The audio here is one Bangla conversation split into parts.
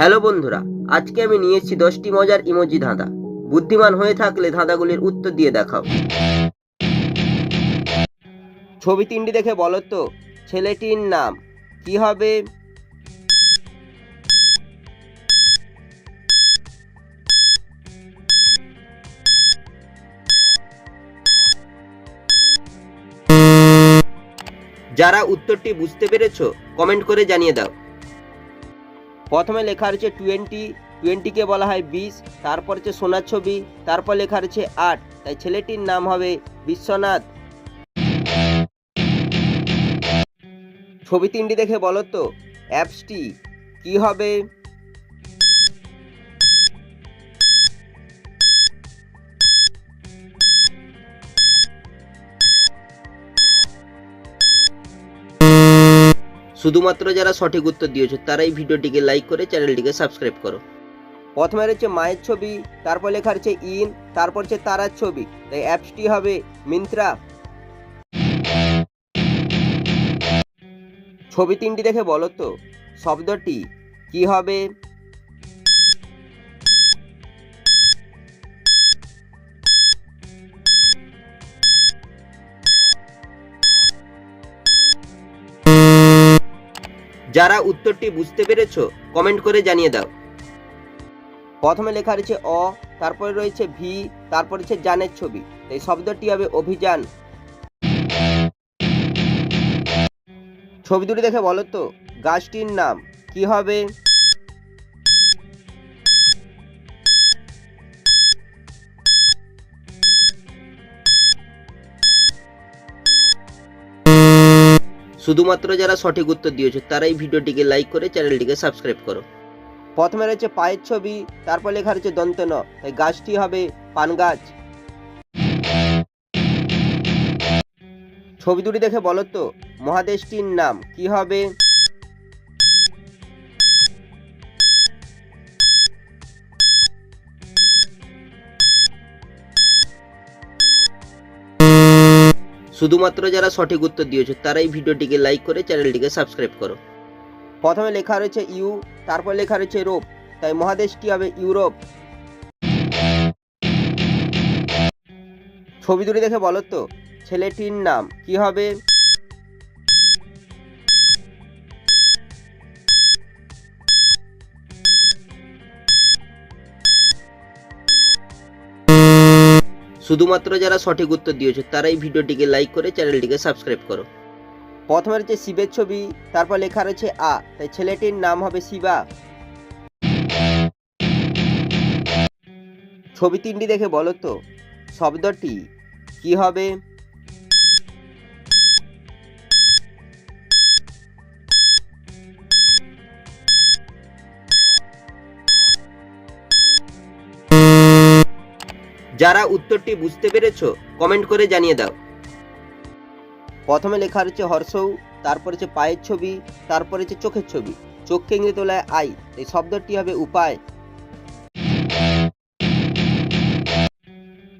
হ্যালো বন্ধুরা, আজকে আমি নিয়ে এসেছি দশটি মজার ইমোজি ধাঁধা। বুদ্ধিমান হয়ে থাকলে ধাঁধাগুলির উত্তর দিয়ে দেখাও। ছবি তিনটি দেখে বলো তো, ছেলেটির নাম কি হবে? যারা উত্তরটি বুঝতে পেরেছ, কমেন্ট করে জানিয়ে দাও। প্রথমে লেখা রয়েছে টোয়েন্টি টোয়েন্টিকে বলা হয় বিশ, তারপর হচ্ছে সোনার ছবি, তারপর লেখা রয়েছে আট, তাই ছেলেটির নাম হবে বিশ্বনাথ। ছবি তিনটি দেখে বলো তো অ্যাপসটি কি হবে? শুধুমাত্র যারা সঠিক উত্তর দিয়েছ, তারাই ভিডিওটিকে লাইক করে চ্যানেলটিকে সাবস্ক্রাইব করো। প্রথমে রয়েছে মায়ের ছবি, তারপর লেখা রয়েছে ইন, তারপর হচ্ছে তারার ছবি। তাই অ্যাপসটি হবে মিন্ত্রা। ছবি তিনটি দেখে বলো তো? শব্দটি কি হবে? যারা উত্তরটি বুঝতে পেরেছ কমেন্ট করে জানিয়ে দাও। প্রথমে লেখা রয়েছে অ, তারপরে রয়েছে ভি, তারপর রয়েছে জানের ছবি। এই শব্দটি হবে অভিযান। ছবি দুটি দেখে বলো তো, গাছটির নাম। কি হবে? শুধুমাত্র যারা সঠিক উত্তর দিয়েছ, তারাই ভিডিওটিকে লাইক করে চ্যানেলটিকে সাবস্ক্রাইব করো। প্রথমে রয়েছে পায়ের ছবি, তারপর লেখা রয়েছে দন্ত ন তাই গাছটি হবে পান গাছ। ছবি দুটি দেখে বলো তো, মহাদেশটির নাম কি হবে? শুধুমাত্র যারা সঠিক উত্তর দিয়েছ, তারাই ভিডিওটিকে লাইক করে চ্যানেলটিকে সাবস্ক্রাইব করো। প্রথমে লেখা রয়েছে ইউ, তারপর লেখা রয়েছে রোপ, তাই মহাদেশটি হবে? ইউরোপ। ছবি দুটি দেখে বলো তো, ছেলেটির নাম কি হবে? শুধুমাত্র যারা সঠিক উত্তর দিয়েছ তারাই ভিডিওটিকে লাইক করে চ্যানেলটিকে সাবস্ক্রাইব করো। প্রথমে রয়েছে শিবের ছবি, তারপর লেখা রয়েছে আ, তাই ছেলেটির নাম হবে শিবা। ছবি তিনটি দেখে বলো তো, শব্দটি কি হবে? যারা উত্তরটি বুঝতে পেরেছ কমেন্ট করে জানিয়ে দাও। প্রথমে লেখা রয়েছে হর্ষৌ, তারপর হচ্ছে পায়ের ছবি, তারপর হচ্ছে চোখের ছবি। চোখকে ইংরেজি তোলায় আই। এই শব্দটি হবে উপায়।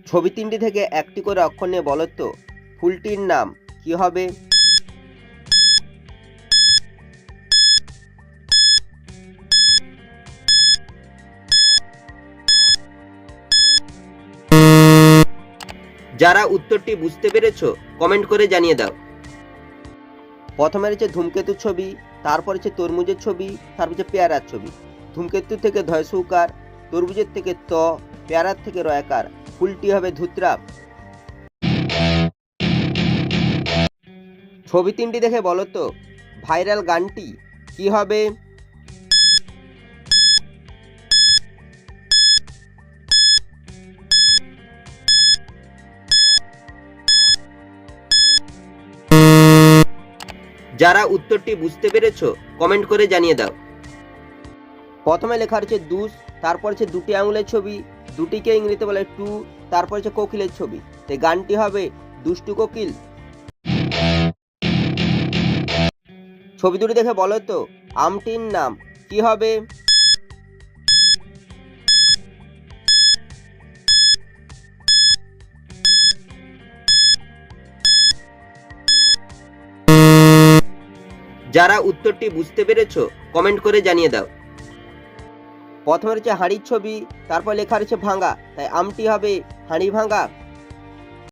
ছবি তিনটি থেকে একটি করে অক্ষর নিয়ে বলতো ফুলটির নাম কি হবে? যারা উত্তরটি বুঝতে পেরেছ কমেন্ট করে জানিয়ে দাও। প্রথমে রয়েছে ধূমকেতুর ছবি, তারপর হচ্ছে তরমুজের ছবি, তারপর হচ্ছে পেয়ারার ছবি। ধূমকেতুর থেকে ধয়সৌকার, তরমুজের থেকে ত, পেয়ারার থেকে রয়াকার। ফুলটি হবে ধুত্রা ছবি তিনটি দেখে বলো তো, ভাইরাল গানটি কি হবে? যারা উত্তরটি বুঝতে পেরেছ কমেন্ট করে জানিয়ে দাও। প্রথমে লেখা রয়েছে দুস, তারপর হচ্ছে দুটি আঙুলের ছবি, দুটিকে ইংরেজিতে বলে টু, তারপর হচ্ছে কোকিলের ছবি। তো গানটি হবে দুষ্টু কোকিল। ছবি দুটি দেখে বলো তো, আমটির নাম কি হবে? যারা উত্তরটি বুঝতে পেরেছ কমেন্ট করে জানিয়ে দাও। প্রথমে রয়েছে হাঁড়ির ছবি, তারপর লেখা রয়েছে ভাঙ্গা, তাই আমটি হবে হাঁড়ি ভাঙা